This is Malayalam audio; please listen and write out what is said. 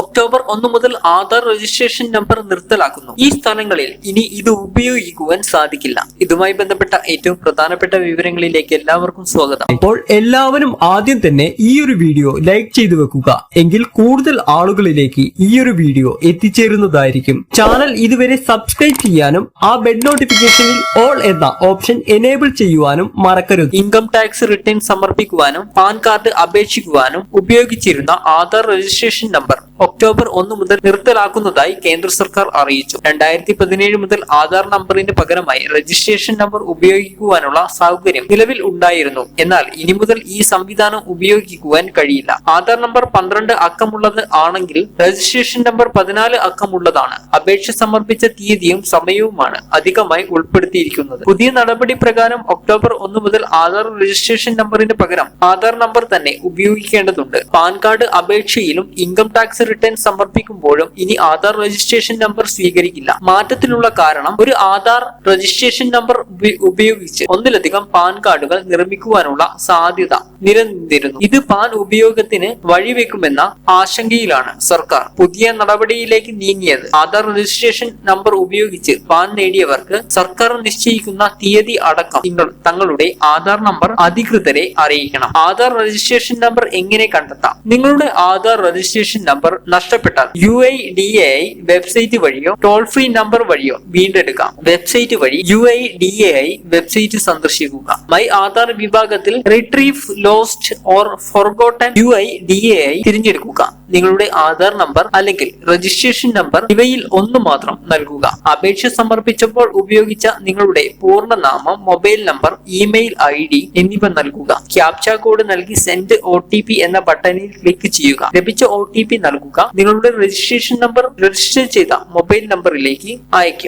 ഒക്ടോബർ ഒന്ന് മുതൽ ആധാർ രജിസ്ട്രേഷൻ നമ്പർ നിർത്തലാക്കുന്നു. ഈ സ്ഥലങ്ങളിൽ ഇനി ഇത് ഉപയോഗിക്കുവാൻ സാധിക്കില്ല. ഇതുമായി ബന്ധപ്പെട്ട ഏറ്റവും പ്രധാനപ്പെട്ട വിവരങ്ങളിലേക്ക് എല്ലാവർക്കും സ്വാഗതം. അപ്പോൾ എല്ലാവരും ആദ്യം തന്നെ ഈ ഒരു വീഡിയോ ലൈക്ക് ചെയ്തു വെക്കുക. എങ്കിൽ കൂടുതൽ ആളുകളിലേക്ക് ഈ ഒരു വീഡിയോ എത്തിച്ചേരുന്നതായിരിക്കും. ചാനൽ ഇതുവരെ സബ്സ്ക്രൈബ് ചെയ്യാനും ആ ബെഡ് നോട്ടിഫിക്കേഷനിൽ ഓൾ എന്ന ഓപ്ഷൻ എനേബിൾ ചെയ്യുവാനും മറക്കരുത്. ഇൻകം ടാക്സ് റിട്ടേൺ സമർപ്പിക്കുവാനും പാൻ കാർഡ് അപേക്ഷിക്കുവാനും ഉപയോഗിച്ചിരുന്ന ആധാർ രജിസ്ട്രേഷൻ നമ്പർ ഒക്ടോബർ ഒന്ന് മുതൽ നിർത്തലാക്കുന്നതായി കേന്ദ്ര സർക്കാർ അറിയിച്ചു. രണ്ടായിരത്തി പതിനേഴ് മുതൽ ആധാർ നമ്പറിന് പകരമായി രജിസ്ട്രേഷൻ നമ്പർ ഉപയോഗിക്കുവാനുള്ള സൗകര്യം നിലവിൽ ഉണ്ടായിരുന്നു. എന്നാൽ ഇനി മുതൽ ഈ സംവിധാനം ഉപയോഗിക്കുവാൻ കഴിയില്ല. ആധാർ നമ്പർ പന്ത്രണ്ട് അക്കമുള്ളത് ആണെങ്കിൽ രജിസ്ട്രേഷൻ നമ്പർ പതിനാല് അക്കമുള്ളതാണ്. അപേക്ഷ സമർപ്പിച്ച തീയതിയും സമയവുമാണ് അധികമായി ഉൾപ്പെടുത്തിയിരിക്കുന്നത്. പുതിയ നടപടി പ്രകാരം ഒക്ടോബർ ഒന്ന് മുതൽ ആധാർ രജിസ്ട്രേഷൻ നമ്പറിന് പകരം ആധാർ നമ്പർ തന്നെ ഉപയോഗിക്കേണ്ടതുണ്ട്. പാൻ കാർഡ് അപേക്ഷയിലും ഇൻകം ടാക്സ് റിട്ടേൺ സമർപ്പിക്കുമ്പോഴും ഇനി ആധാർ രജിസ്ട്രേഷൻ നമ്പർ സ്വീകരിക്കില്ല. മാറ്റത്തിനുള്ള കാരണം ഒരു ആധാർ രജിസ്ട്രേഷൻ നമ്പർ ഉപയോഗിച്ച് ഒന്നിലധികം പാൻ കാർഡുകൾ നിർമ്മിക്കുവാനുള്ള സാധ്യത നിലനിന്നിരുന്നു. ഇത് പാൻ ഉപയോഗത്തിന് വഴിവെക്കുമെന്ന ആശങ്കയിലാണ് സർക്കാർ പുതിയ നടപടിയിലേക്ക് നീങ്ങിയത്. ആധാർ രജിസ്ട്രേഷൻ നമ്പർ ഉപയോഗിച്ച് പാൻ നേടിയവർക്ക് സർക്കാർ നിശ്ചയിക്കുന്ന തീയതി അടക്കം നിങ്ങൾ തങ്ങളുടെ ആധാർ നമ്പർ അധികൃതരെ അറിയിക്കണം. ആധാർ രജിസ്ട്രേഷൻ നമ്പർ എങ്ങനെ കണ്ടെത്താം? നിങ്ങളുടെ ആധാർ രജിസ്ട്രേഷൻ നമ്പർ നഷ്ടപ്പെട്ടാൽ. U I D A website വഴിയോ ടോൾ ഫ്രീ നമ്പർ വഴിയോ വീണ്ടെടുക്കാം. വെബ്സൈറ്റ് വഴി U I D A website സന്ദർശിക്കുക. മൈ ആധാർ വിഭാഗത്തിൽ retrieve lost or forgotten U I D A തിരഞ്ഞെടുക്കുക. നിങ്ങളുടെ ആധാർ നമ്പർ അല്ലെങ്കിൽ രജിസ്ട്രേഷൻ നമ്പർ ഇവയിൽ ഒന്ന് മാത്രം നൽകുക. അപേക്ഷ സമർപ്പിച്ചപ്പോൾ ഉപയോഗിച്ച നിങ്ങളുടെ പൂർണനാമം mobile number email I D എന്നിവ നൽകുക. ക്യാപ്ച കോഡ് നൽകി സെൻഡ് ഒ ടി പി എന്ന ബട്ടണിൽ ക്ലിക്ക് ചെയ്യുക. ലഭിച്ച ഒ ടി പി നൽകുക. നിങ്ങളുടെ രജിസ്ട്രേഷൻ നമ്പർ രജിസ്റ്റർ ചെയ്ത മൊബൈൽ നമ്പറിലേക്ക് അയക്കും